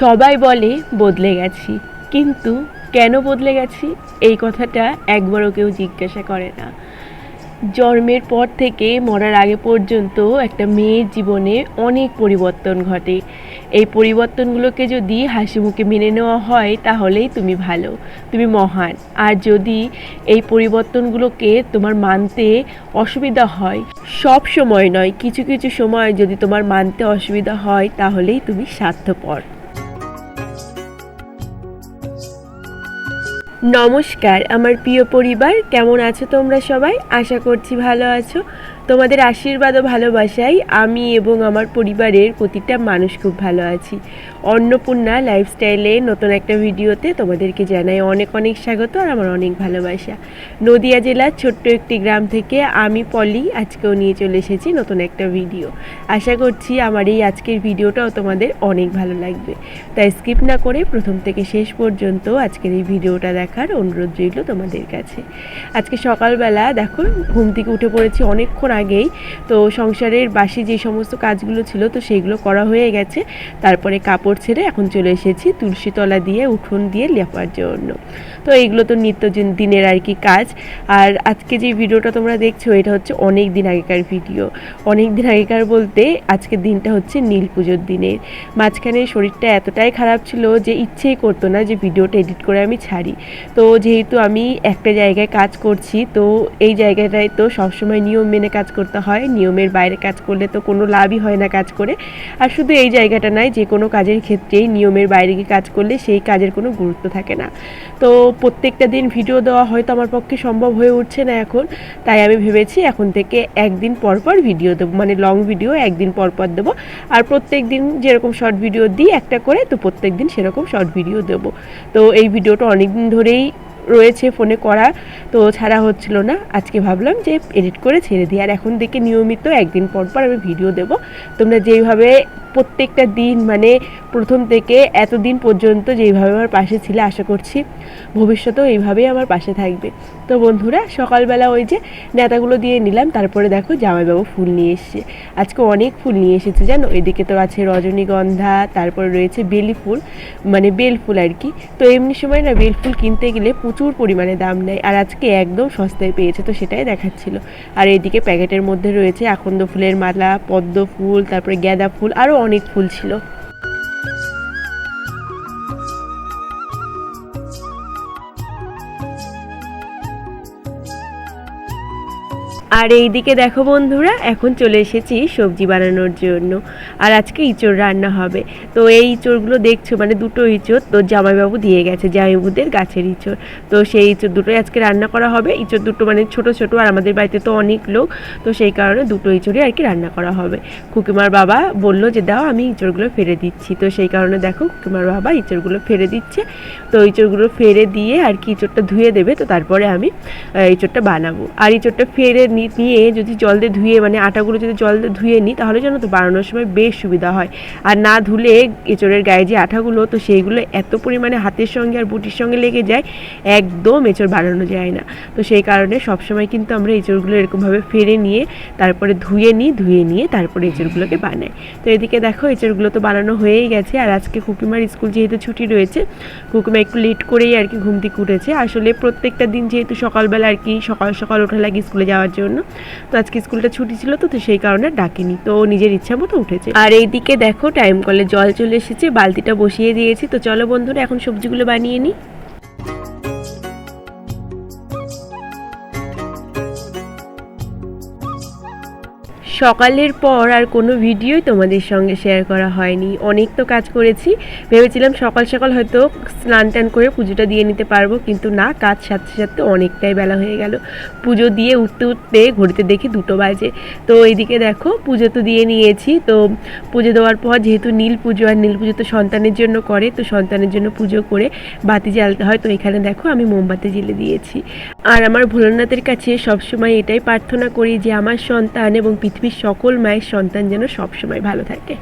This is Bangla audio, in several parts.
সবাই বলে, বদলে গেছি। কিন্তু কেন বদলে গেছি? এই কথাটা একবারও কেউ জিজ্ঞাসা করে না। জন্মের পর থেকে মরার আগে পর্যন্ত একটা মেয়ের জীবনে অনেক পরিবর্তন ঘটে। এই পরিবর্তনগুলোকে যদি হাসি মুখে মেনে নেওয়া হয়, তাহলেই তুমি ভালো, তুমি মহান। আর যদি এই পরিবর্তনগুলোকে তোমার মানতে অসুবিধা হয়, সব সময় নয়, কিছু কিছু সময় যদি তোমার মানতে অসুবিধা হয়, তাহলেই তুমি স্বার্থপর। নমস্কার আমার প্রিয় পরিবার কেমন আছো তোমরা সবাই? আশা করছি ভালো আছো। তোমাদের আশীর্বাদ ও ভালোবাসায় আমি এবং আমার পরিবারের প্রতিটা মানুষ খুব ভালো আছি। অন্নপূর্ণা লাইফস্টাইলে নতুন একটা ভিডিওতে তোমাদেরকে জানাই অনেক অনেক স্বাগত আর আমার অনেক ভালোবাসা। নদিয়া জেলার ছোট্ট একটি গ্রাম থেকে আমি পলি আজকেও নিয়ে চলে এসেছি নতুন একটা ভিডিও। আশা করছি আমার এই আজকের ভিডিওটাও তোমাদের অনেক ভালো লাগবে। তাই স্কিপ না করে প্রথম থেকে শেষ পর্যন্ত আজকের এই ভিডিওটা দেখার অনুরোধ রইল তোমাদের কাছে। আজকে সকালবেলা দেখো ঘুম থেকে উঠে পড়েছি অনেকক্ষণ আগেই তো সংসারের বাসি যে সমস্ত কাজগুলো ছিল তো সেইগুলো করা হয়ে গেছে। তারপরে কাপড় ছেড়ে এখন চলে এসেছি তুলসীতলা দিয়ে, উঠোন দিয়ে লেপার জন্য। তো এইগুলো তো নিত্য দিনের আর কি কাজ। আর আজকে যে ভিডিওটা তোমরা দেখছ এটা হচ্ছে অনেক দিন আগেকার ভিডিও। অনেক দিন আগেকার বলতে আজকের দিনটা হচ্ছে নীল পুজোর দিনের। মাঝখানে শরীরটা এতটাই খারাপ ছিল যে ইচ্ছেই করতো না যে ভিডিওটা এডিট করে আমি ছাড়ি। তো যেহেতু আমি একটা জায়গায় কাজ করছি তো এই জায়গাটায় তো সবসময় নিয়ম মেনে কাজ করতে হয়, নিয়মের বাইরে কাজ করলে তো কোনো লাভই হয় না কাজ করে। আর শুধু এই জায়গাটা নয়, যে কোনো কাজের ক্ষেত্রেই নিয়মের বাইরে গিয়ে কাজ করলে সেই কাজের কোনো গুরুত্ব থাকে না। তো প্রত্যেকটা দিন ভিডিও দেওয়া হয়তো আমার পক্ষে সম্ভব হয়ে উঠছে না এখন, তাই আমি ভেবেছি এখন থেকে একদিন পর পর ভিডিও দেবো মানে লং ভিডিও একদিন পর পর দেবো। আর প্রত্যেক দিন যেরকম শর্ট ভিডিও দিই একটা করে, তো প্রত্যেক দিন সেরকম শর্ট ভিডিও দেবো। তো এই ভিডিওটা অনেক দিন ধরেই রয়েছে ফোনে করা, তো ছাড়া হচ্ছিল না। আজকে ভাবলাম যে এডিট করে ছেড়ে দিই। আর এখন থেকে নিয়মিত একদিন পর পর আমি ভিডিও দেব। তোমরা যেইভাবে প্রত্যেকটা দিন মানে প্রথম থেকে এতদিন পর্যন্ত যেইভাবে আমার পাশে ছিলে, আশা করছি ভবিষ্যতেও এইভাবেই আমার পাশে থাকবে। তো বন্ধুরা, সকালবেলা ওই যে নেতাগুলো দিয়ে নিলাম, তারপরে দেখো জামাইবাবু ফুল নিয়ে এসছে। আজকে অনেক ফুল নিয়ে এসেছে, জানো? এদিকে তো আছে রজনীগন্ধা, তারপরে রয়েছে বেলি ফুল মানে বেল ফুল আর কি। তো এমনি সময় না, বেল ফুল কিনতে গেলে প্রচুর পরিমাণে দাম নেয় আর আজকে একদম সস্তায় পেয়েছে তো সেটাই দেখাচ্ছিল। আর এদিকে প্যাকেটের মধ্যে রয়েছে আকন্দ ফুলের মালা, পদ্ম ফুল, তারপরে গাঁদা ফুল, আরও অনেক ফুল ছিল। আর এইদিকে দেখো বন্ধুরা, এখন চলে এসেছি সবজি বানানোর জন্য। আর আজকে ইঁচড় রান্না হবে। তো এই ইঁচড়গুলো দেখছ মানে দুটো ইঁচড়, তো জামাইবাবু দিয়ে গেছে, জামাইবাবুদের গাছের ইঁচড়। তো সেই ইঁচড় দুটোই আজকে রান্না করা হবে। ইঁচড় দুটো মানে ছোট ছোট, আর আমাদের বাড়িতে তো অনেক লোক, তো সেই কারণে দুটো ইঁচড়ই আর কি রান্না করা হবে। খুকিমার বাবা বলল যে, দাও, আমি ইঁচড়গুলো ফেলে দিচ্ছি। তো সেই কারণে দেখো, কুকিমার বাবা ইঁচড়গুলো ফেলে দিচ্ছে। তো ইঁচড়গুলো ফেলে দিয়ে আর কি ইঁচড়টা ধুয়ে দেবে, তো তারপরে আমি ইঁচড়টা বানাবো। আর ইঁচড়টা ফেরে নিয়ে যদি জল দিয়ে ধুয়ে মানে আটাগুলো যদি জল দিয়ে ধুয়ে নিই তাহলে যেন তো বানানোর সময় বেশ সুবিধা হয়। আর না ধুলে এঁচড়ের গায়ে যে আঠাগুলো, তো সেইগুলো এত পরিমাণে হাতের সঙ্গে আর বুটির সঙ্গে লেগে যায়, একদম এঁচড় বানানো যায় না। তো সেই কারণে সবসময় কিন্তু আমরা এঁচড়গুলো এরকমভাবে ফেরে নিয়ে, তারপরে ধুয়ে নিই, ধুয়ে নিয়ে তারপরে এঁচড়গুলোকে বানাই। তো এদিকে দেখো, এঁচড়গুলো তো বানানো হয়েই গেছে। আর আজকে কুকিমার স্কুল যেহেতু ছুটি রয়েছে, কুকিমা একটু লেট করেই আর কি ঘুম উঠেছে। আসলে প্রত্যেকটা দিন যেহেতু সকালবেলা আর কি সকাল সকাল ওঠা লাগে স্কুলে যাওয়ার জন্য। তো আজকে স্কুলটা ছুটি ছিল তো তো সেই কারণে ডাকিনি। তো নিজের ইচ্ছা মতো উঠেছে। আর এইদিকে দেখো টাইম কলে জল চলে এসেছে, বালতিটা বসিয়ে দিয়েছি। তো চলো বন্ধুরা, এখন সবজিগুলো বানিয়ে নিই। সকালের পর আর কোনো ভিডিওই তোমাদের সঙ্গে শেয়ার করা হয়নি। অনেক তো কাজ করেছি। ভেবেছিলাম সকাল সকাল হয়তো স্নান টান করে পুজোটা দিয়ে নিতে পারব, কিন্তু না, কাজ সাথে সাথে অনেকটাই বেলা হয়ে গেল। পুজো দিয়ে উঠতে উঠতে ঘড়িতে দেখি দুটো বাজে। তো এইদিকে দেখো, পুজো তো দিয়ে নিয়েছি। তো পুজো দেওয়ার পর যেহেতু নীল পুজো, আর নীল পুজো তো সন্তানের জন্য করে, তো সন্তানের জন্য পুজো করে বাতি জ্বালতে হয়। তো এখানে দেখো, আমি মোমবাতি জ্বেলে দিয়েছি। আর আমার ভোলানাথের কাছে সবসময় এটাই প্রার্থনা করি যে, আমার সন্তান এবং পৃথিবীর সকল মায়ের সন্তান যেন সবসময় ভালো থাকে।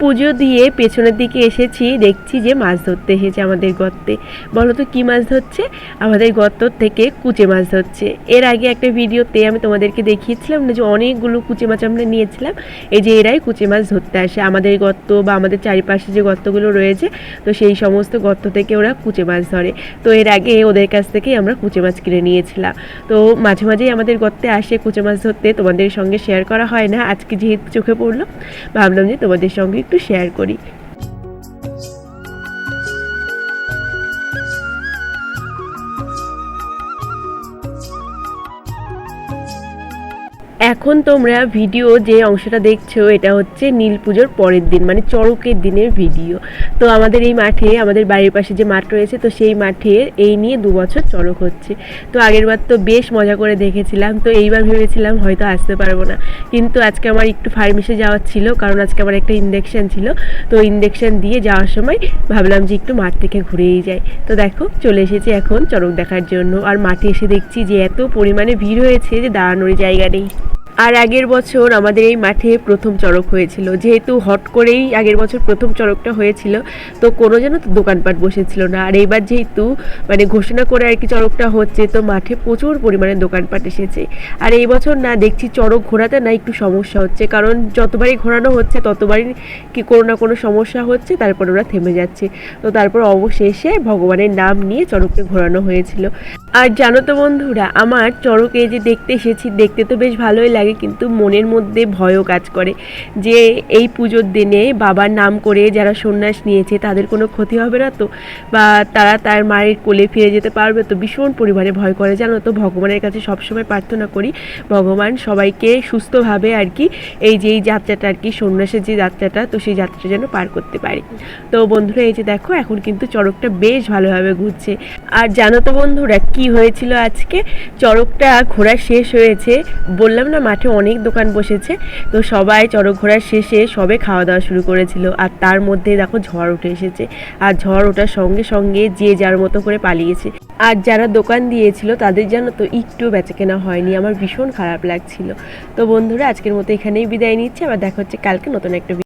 পুজো দিয়ে পেছনের দিকে এসেছি, দেখছি যে মাছ ধরতে এসেছে আমাদের গর্তে। বলো তো কী মাছ ধরছে? আমাদের গর্ত থেকে কুচে মাছ ধরছে। এর আগে একটা ভিডিওতে আমি তোমাদেরকে দেখিয়েছিলাম না যে অনেকগুলো কুচে মাছ আমরা নিয়েছিলাম? এই যে এরাই কুচে মাছ ধরতে আসে। আমাদের গর্ত বা আমাদের চারিপাশে যে গর্তগুলো রয়েছে, তো সেই সমস্ত গর্ত থেকে ওরা কুচে মাছ ধরে। তো এর আগে ওদের কাছ থেকেই আমরা কুচে মাছ কিনে নিয়েছিলাম। তো মাঝে মাঝেই আমাদের গর্তে আসে কুচে মাছ ধরতে। তোমাদের সঙ্গে শেয়ার করা হয় না। আজকে যেহেতু চোখে পড়ল, ভাবলাম যে তোমাদের সঙ্গে একটু শেয়ার করি। এখন তোমরা ভিডিও যে অংশটা দেখছ, এটা হচ্ছে নীল পুজোর পরের দিন মানে চড়কের দিনের ভিডিও তো আমাদের এই মাঠে, আমাদের বাড়ির পাশে যে মাঠ রয়েছে, তো সেই মাঠে এই নিয়ে দু বছর চড়ক হচ্ছে। তো আগের বার তো বেশ মজা করে দেখেছিলাম, তো এইবার ভেবেছিলাম হয়তো আসতে পারব না। কিন্তু আজকে আমার একটু ফার্মেসে যাওয়ার ছিল, কারণ আজকে আমার একটা ইঞ্জেকশন ছিল। তো ইঞ্জেকশন দিয়ে যাওয়ার সময় ভাবলাম যে একটু মাঠ থেকে ঘুরেই যাই। তো দেখো, চলে এসেছি এখন চড়ক দেখার জন্য। আর মাঠে এসে দেখছি যে এত পরিমাণে ভিড় হয়েছে যে দাঁড়ানোর জায়গা নেই। আর আগের বছর আমাদের এই মাঠে প্রথম চড়ক হয়েছিল। যেহেতু হট করেই আগের বছর প্রথম চড়কটা হয়েছিল, তো কোনো যেন দোকানপাট বসেছিল না। আর এইবার যেহেতু মানে ঘোষণা করে আর কি চড়কটা হচ্ছে, তো মাঠে প্রচুর পরিমাণে দোকানপাট এসেছে। আর এই বছর না, দেখছি চড়ক ঘোরাতে না একটু সমস্যা হচ্ছে, কারণ যতবারই ঘোরানো হচ্ছে, ততবারই কি কোনো না কোনো সমস্যা হচ্ছে, তারপর ওরা থেমে যাচ্ছে। তো তারপর অবশেষে ভগবানের নাম নিয়ে চড়ককে ঘোরানো হয়েছিল। আর জানো তো বন্ধুরা, আমার চড়কে যে দেখতে এসেছি, দেখতে তো বেশ ভালোই লাগে। কিন্তু মনের মধ্যে ভয়ও কাজ করে যে এই পুজোর দিনে বাবার নাম করে যারা সন্ন্যাস নিয়েছে তাদের কোনো ক্ষতি হবে না তো? বা তারা তার মায়ের কোলে ফিরে যেতে পারবে তো? ভীষণ পরিমাণে ভয় করে, জানো তো? ভগবানের কাছে সবসময় প্রার্থনা করি, ভগবান সবাইকে সুস্থভাবে আর কি এই যে এই যাত্রাটা আর কি, সন্ন্যাসের যে যাত্রাটা, তো সেই যাত্রাটা যেন পার করতে পারি। তো বন্ধুরা, এই যে দেখো, এখন কিন্তু চড়কটা বেশ ভালোভাবে ঘুরছে। আর জানো তো বন্ধুরা, কি হয়েছিল আজকে? চড়কটা ঘোরা শেষ হয়েছে, বললাম না মাঠে অনেক দোকান বসেছে। তো সবাই চড়ক ঘোরার শেষে সবে খাওয়া দাওয়া শুরু করেছিল। আর তার মধ্যে দেখো ঝড় উঠে এসেছে। আর ঝড় ওঠার সঙ্গে সঙ্গে যে যার মতো করে পালিয়েছে। আর যারা দোকান দিয়েছিল তাদের যেন তো একটু বেচাকেনা হয়নি। আমার ভীষণ খারাপ লাগছিল। তো বন্ধুরা, আজকের মতো এখানেই বিদায় নিচ্ছে। আবার দেখা হচ্ছে কালকে নতুন একটা